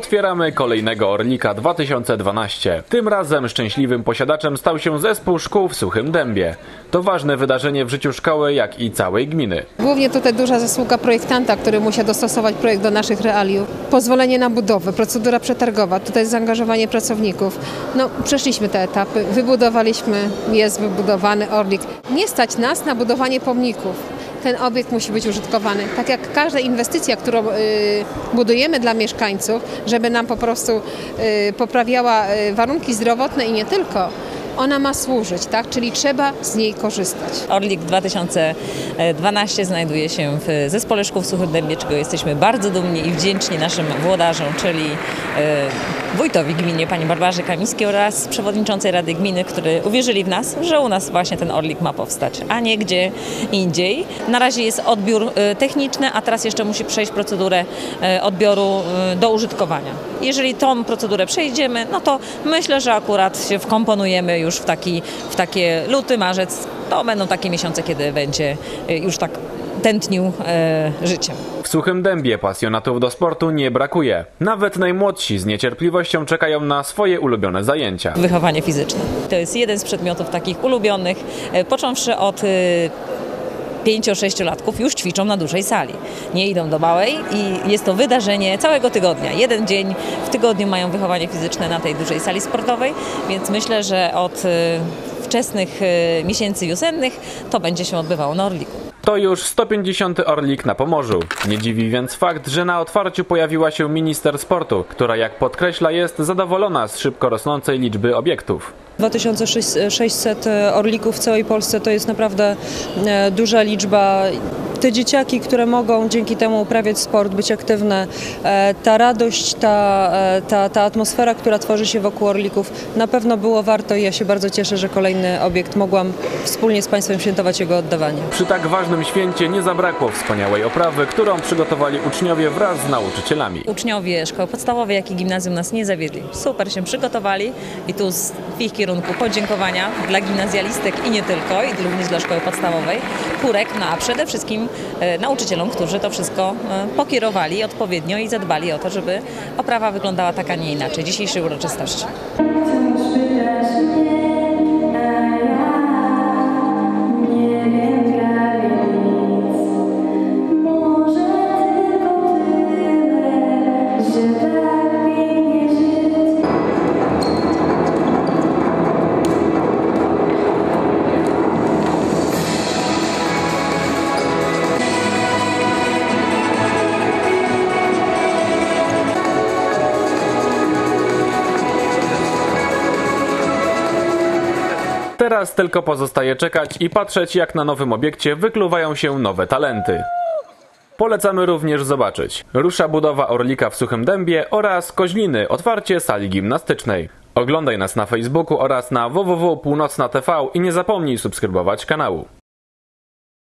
Otwieramy kolejnego Orlika 2012. Tym razem szczęśliwym posiadaczem stał się zespół szkół w Suchym Dębie. To ważne wydarzenie w życiu szkoły, jak i całej gminy. Głównie tutaj duża zasługa projektanta, który musiał dostosować projekt do naszych realiów. Pozwolenie na budowę, procedura przetargowa, tutaj zaangażowanie pracowników. No, przeszliśmy te etapy, wybudowaliśmy, jest wybudowany Orlik. Nie stać nas na budowanie pomników. Ten obiekt musi być użytkowany. Tak jak każda inwestycja, którą y, budujemy dla mieszkańców, żeby nam po prostu y, poprawiała y, warunki zdrowotne i nie tylko, ona ma służyć, tak? Czyli trzeba z niej korzystać. Orlik 2012 znajduje się w Zespole Szkół w Suchym Dębie, czego jesteśmy bardzo dumni i wdzięczni naszym włodarzom, czyli e, wójtowi gminie, pani Barbarze Kamińskiej oraz przewodniczącej Rady Gminy, którzy uwierzyli w nas, że u nas właśnie ten Orlik ma powstać, a nie gdzie indziej. Na razie jest odbiór e, techniczny, a teraz jeszcze musi przejść procedurę e, odbioru do użytkowania. Jeżeli tą procedurę przejdziemy, no to myślę, że akurat się wkomponujemy już w, taki, w takie luty, marzec. To będą takie miesiące, kiedy będzie e, już tak tętnił e, życiem. W Suchym Dębie pasjonatów do sportu nie brakuje. Nawet najmłodsi z niecierpliwością czekają na swoje ulubione zajęcia. Wychowanie fizyczne. To jest jeden z przedmiotów takich ulubionych, e, począwszy od e, 5-6-latków już ćwiczą na dużej sali. Nie idą do małej i jest to wydarzenie całego tygodnia. Jeden dzień w tygodniu mają wychowanie fizyczne na tej dużej sali sportowej, więc myślę, że od e, wczesnych e, miesięcy wiosennych to będzie się odbywało na Orliku. To już 150. Orlik na Pomorzu. Nie dziwi więc fakt, że na otwarciu pojawiła się minister sportu, która jak podkreśla jest zadowolona z szybko rosnącej liczby obiektów. 2600 orlików w całej Polsce to jest naprawdę e, duża liczba. Te dzieciaki, które mogą dzięki temu uprawiać sport, być aktywne, e, ta radość, ta, e, ta, ta atmosfera, która tworzy się wokół orlików, na pewno było warto i ja się bardzo cieszę, że kolejny obiekt mogłam wspólnie z Państwem świętować jego oddawanie. Przy tak ważnym święcie nie zabrakło wspaniałej oprawy, którą przygotowali uczniowie wraz z nauczycielami. Uczniowie szkoły podstawowej, jak i gimnazjum nas nie zawiedli. Super się przygotowali i tu z w ich kierunku podziękowania dla gimnazjalistek i nie tylko, i również dla szkoły podstawowej. Kurek, no a przede wszystkim e, nauczycielom, którzy to wszystko e, pokierowali odpowiednio i zadbali o to, żeby oprawa wyglądała tak, a nie inaczej dzisiejszej uroczystości. Teraz tylko pozostaje czekać i patrzeć, jak na nowym obiekcie wykluwają się nowe talenty. Polecamy również zobaczyć. Rusza budowa Orlika w Suchym Dębie oraz Koźliny, otwarcie sali gimnastycznej. Oglądaj nas na Facebooku oraz na www.północna.tv i nie zapomnij subskrybować kanału.